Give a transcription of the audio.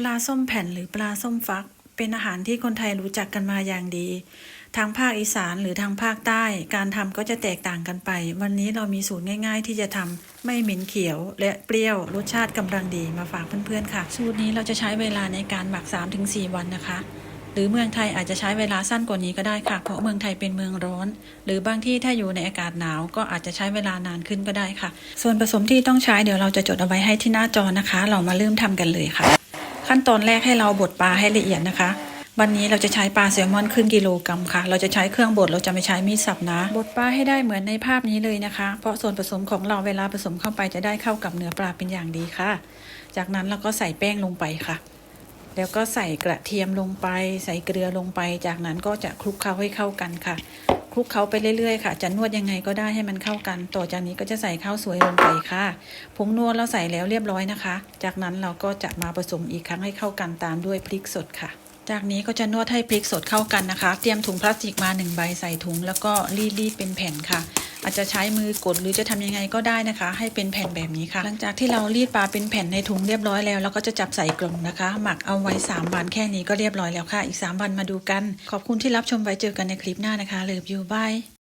ปลาส้มแผ่นหรือปลาส้มฟัก เป็นอาหารที่คนไทยรู้จักกันมาอย่างดี ทางภาคอีสานหรือทางภาคใต้ การทำก็จะแตกต่างกันไป วันนี้เรามีสูตรง่าย ๆ ที่จะทำไม่เหม็นเขียว และเปรี้ยวรสชาติกำลังดีมาฝากเพื่อนๆค่ะ สูตรนี้เราจะใช้เวลาในการหมัก 3-4 วันนะคะ หรือเมืองไทยอาจจะใช้เวลาสั้นกว่านี้ก็ได้ค่ะ เพราะเมืองไทยเป็นเมืองร้อน หรือบางที่ถ้าอยู่ในอากาศหนาวก็อาจจะใช้เวลานานขึ้นก็ได้ค่ะ ส่วนผสมที่ต้องใช้เดี๋ยวเราจะจดเอาไว้ให้ที่หน้าจอนะคะ เรามาเริ่มทำกันเลยค่ะ ขั้นตอนแรกให้เราบดปลาให้ละเอียดนะคะวันนี้เราจะใช้ปลาแซลมอนครึ่งกิโลกรัมค่ะ เราจะใช้เครื่องบด เราจะไม่ใช้มีดสับนะ บดปลาให้ได้เหมือนในภาพนี้เลยนะคะ เพราะส่วนผสมของเราเวลาผสมเข้าไปจะได้เข้ากับเนื้อปลาเป็นอย่างดีค่ะ จากนั้นเราก็ใส่แป้งลงไปค่ะ แล้วก็ใส่กระเทียมลงไป ใส่เกลือลงไป จากนั้นก็จะคลุกเคล้าให้เข้ากันค่ะ คลุกเคล้าไปเรื่อยๆค่ะ จะนวดยังไงก็ได้ให้มันเข้ากัน ต่อจากนี้ก็จะใส่ข้าวสวยลงไปค่ะผงนวดเราใส่แล้วเรียบร้อยนะคะ จากนั้นเราก็จะมาผสมอีกครั้งให้เข้ากันตามด้วยพริกสดค่ะจากนี้ก็จะนวดให้พริกสดเข้ากันนะคะ เตรียมถุงพลาสติกมาหนึ่งใบใส่ถุงแล้วก็รีดๆเป็นแผ่นค่ะ อาจจะใช้มือกดหรือจะทำยังไงก็ได้นะคะ ให้เป็นแผ่นแบบนี้ค่ะ หลังจากที่เรารีดปลาเป็นแผ่นในถุงเรียบร้อยแล้วเราก็จะจับใส่กล่องนะคะ หมักเอาไว้ 3 วันแค่นี้ก็เรียบร้อยแล้วค่ะ อีก 3 วันมาดูกัน ขอบคุณที่รับชมไว้เจอกันในคลิปหน้านะคะเลิฟยูบาย